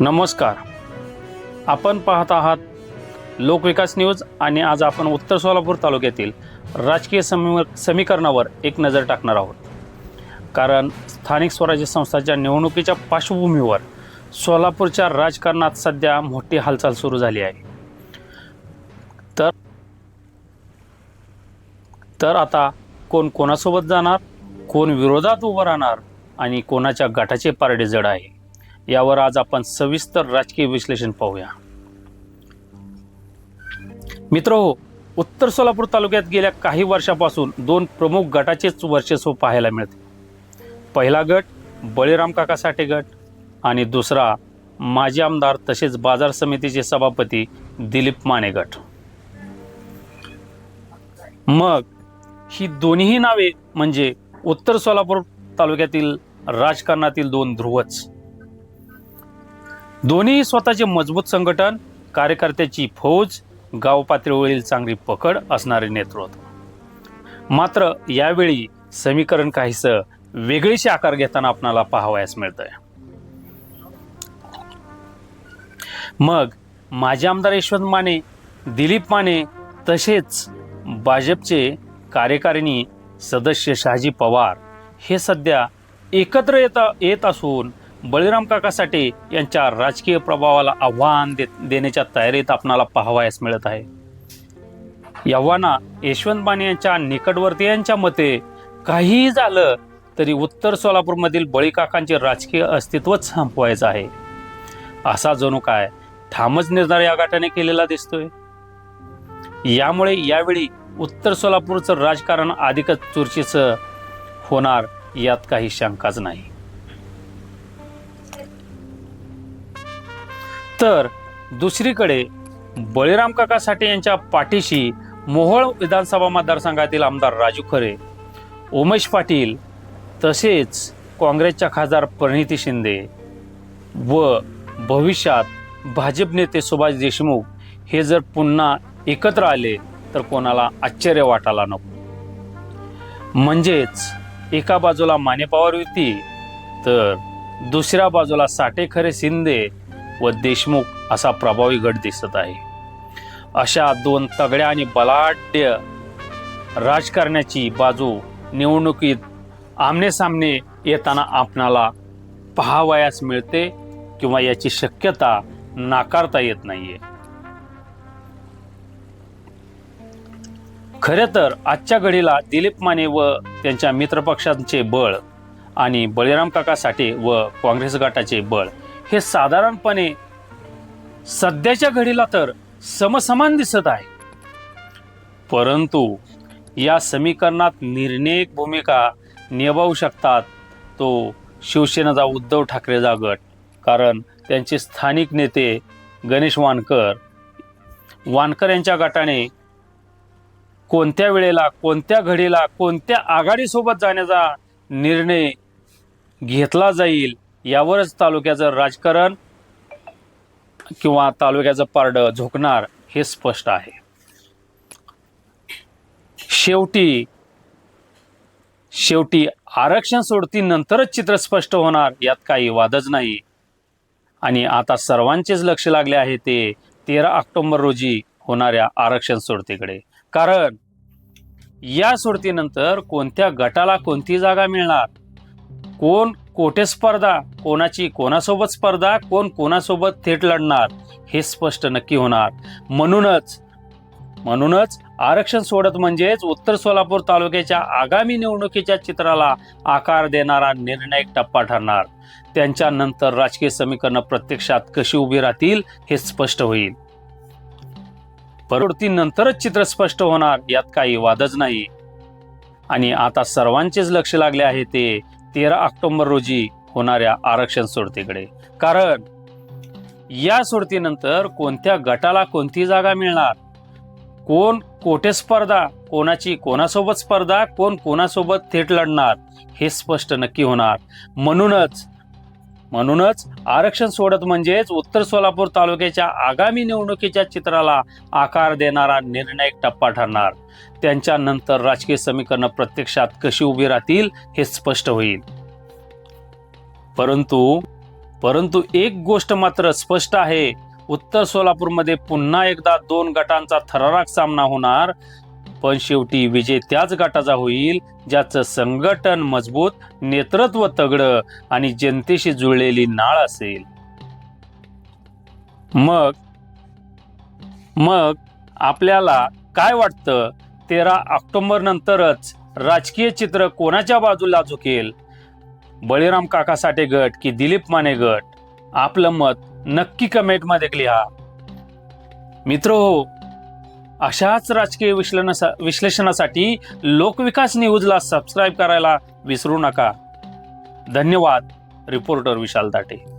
नमस्कार. आपण पाहत आहात लोकविकास न्यूज आणि आज आपण उत्तर सोलापूर तालुक्यातील राजकीय समी समीकरणावर एक नजर टाकणार आहोत. कारण स्थानिक स्वराज्य संस्थांच्या निवडणुकीच्या पार्श्वभूमीवर सोलापूरच्या राजकारणात सध्या मोठी हालचाल सुरू झाली आहे. तर तर आता कोण कोणासोबत जाणार कोण विरोधात उभं राहणार आणि कोणाच्या गटाचे पारडे जड आहे? यावर आज आपण सविस्तर राजकीय विश्लेषण पाहूया. मित्र हो उत्तर सोलापूर तालुक्यात गेल्या काही वर्षापासून दोन प्रमुख गटाचेच वर्चस्व पाहायला मिळते. पहिला गट बळीराम काका साठे गट आणि दुसरा माजी आमदार तसेच बाजार समितीचे सभापती दिलीप माने गट. मग ही दोन्ही नावे म्हणजे उत्तर सोलापूर तालुक्यातील राजकारणातील दोन ध्रुवच. दोन्ही स्वतःचे मजबूत संघटन कार्यकर्त्याची फौज गाव पातळीवरील चांगली पकड असणारे नेतृत्व. मात्र यावेळी समीकरण काहीसं वेगळीशी आकार घेताना आपणाला पाहावयास मिळत आहे मग माजी आमदार यशवंत माने दिलीप माने तसेच भाजपचे कार्यकारिणी सदस्य शहाजी पवार हे सध्या एकत्र येत येत असून बळीराम काकासाठी यांच्या राजकीय प्रभावाला आव्हान दे देण्याच्या तयारीत आपणाला पाहावयास मिळत आहे. यव्हाना यशवंत माने यांच्या निकटवर्तीयांच्या मते काहीही झालं तरी उत्तर सोलापूरमधील बळीकाकांचे राजकीय अस्तित्वच संपवायचं आहे. असा जणू काय ठामच निर्धार या गटाने केलेला दिसतोय. यामुळे यावेळी उत्तर सोलापूरचं राजकारण अधिकच चुरशीचं होणार यात काही शंकाच नाही. तर दुसरीकडे बळीराम काका साठे यांच्या पाठीशी मोहोळ विधानसभा मतदारसंघातील आमदार राजू खरे उमेश पाटील तसेच काँग्रेसच्या खासदार प्रणिती शिंदे व भविष्यात भाजप नेते सुभाष देशमुख हे जर पुन्हा एकत्र आले तर कोणाला आश्चर्य वाटायला नको. म्हणजेच एका बाजूला माने पवार युती तर दुसऱ्या बाजूला साठे खरे शिंदे व देशमुख असा प्रभावी गट दिसत आहे. अशा दोन तगड्या आणि बलाढ्य राजकारण्याची बाजू निवडणुकीत आमनेसामने येताना आपणाला पाहावयास मिळते किंवा याची शक्यता नाकारता येत नाहीये. खरे तर आजच्या घडीला दिलीप माने व त्यांच्या मित्रपक्षांचे बळ आणि बळीराम काका साठे व काँग्रेस गटाचे बळ हे साधारणपणे सध्याच्या घडीला तर समसमान दिसत आहे. परंतु या समीकरणात निर्णायक भूमिका निभावू शकतात तो शिवसेनेचा उद्धव ठाकरेचा गट. कारण त्यांचे स्थानिक नेते गणेश वानकर वानकर यांच्या गटाने कोणत्या वेळेला कोणत्या घडीला कोणत्या आघाडीसोबत जाण्याचा निर्णय घेतला जाईल यावरच तालुक्याचं राजकारण किंवा तालुक्याचं पारडं झोकणार हे स्पष्ट आहे. शेवटी शेवटी आरक्षण सोडतीनंतरच चित्र स्पष्ट होणार यात काही वादच नाही. आणि आता सर्वांचेच लक्ष लागले आहे ते तेरा ऑक्टोबर रोजी होणाऱ्या आरक्षण सोडतीकडे. कारण या सोडतीनंतर कोणत्या गटाला कोणती जागा मिळणार? कोण कोठे स्पर्धा कोणाची कोणासोबत स्पर्धा कोण कोणासोबत थेट लढणार हे स्पष्ट नक्की होणार. म्हणूनच म्हणूनच आरक्षण सोडत म्हणजेच उत्तर सोलापूर तालुक्याच्या आगामी निवडणुकीच्या चित्राला आकार देणारा निर्णायक टप्पा ठरणार. त्यांच्यानंतर राजकीय समीकरणं प्रत्यक्षात कशी उभी राहतील हे स्पष्ट होईल. नंतरच चित्र स्पष्ट होणार यात काही वादच नाही. आणि आता सर्वांचेच लक्ष लागले आहे ते तेरा ऑक्टोबर रोजी होणाऱ्या आरक्षण सोडतीकडे. कारण या सोडतीनंतर कोणत्या गटाला कोणती जागा मिळणार? कोण कोठे स्पर्धा कोणाची कोणासोबत स्पर्धा कोण कोणासोबत थेट लढणार हे स्पष्ट नक्की होणार. म्हणूनच म्हणूनच आरक्षण सोडत म्हणजेच उत्तर सोलापूर तालुक्याच्या आगामी निवडणुकीच्या चित्राला आकार देणारा निर्णायक टप्पा ठरणार. त्यांच्यानंतर राजकीय समीकरणं प्रत्यक्षात कशी उभी राहतील हे स्पष्ट होईल. परंतु परंतु एक गोष्ट मात्र स्पष्ट आहे. उत्तर सोलापूरमध्ये पुन्हा एकदा दोन गटांचा थरारक सामना होणार. पण शेवटी विजय त्याच गटाचा होईल ज्याचं संघटन मजबूत नेतृत्व तगडं आणि जनतेशी जुळलेली नाळ असेल. मग मग आपल्याला काय वाटतं? तेरा ऑक्टोबर नंतरच राजकीय चित्र कोणाच्या बाजूला झुकेल? बळीराम काका साठे गट की दिलीप माने गट? आपलं मत नक्की कमेंटमध्ये लिहा. मित्र हो अशाच राजकीय विश्लेषणा विश्लेषणासाठी लोकविकास न्यूजला सबस्क्राईब करायला विसरू नका. धन्यवाद. रिपोर्टर विशाल दाटे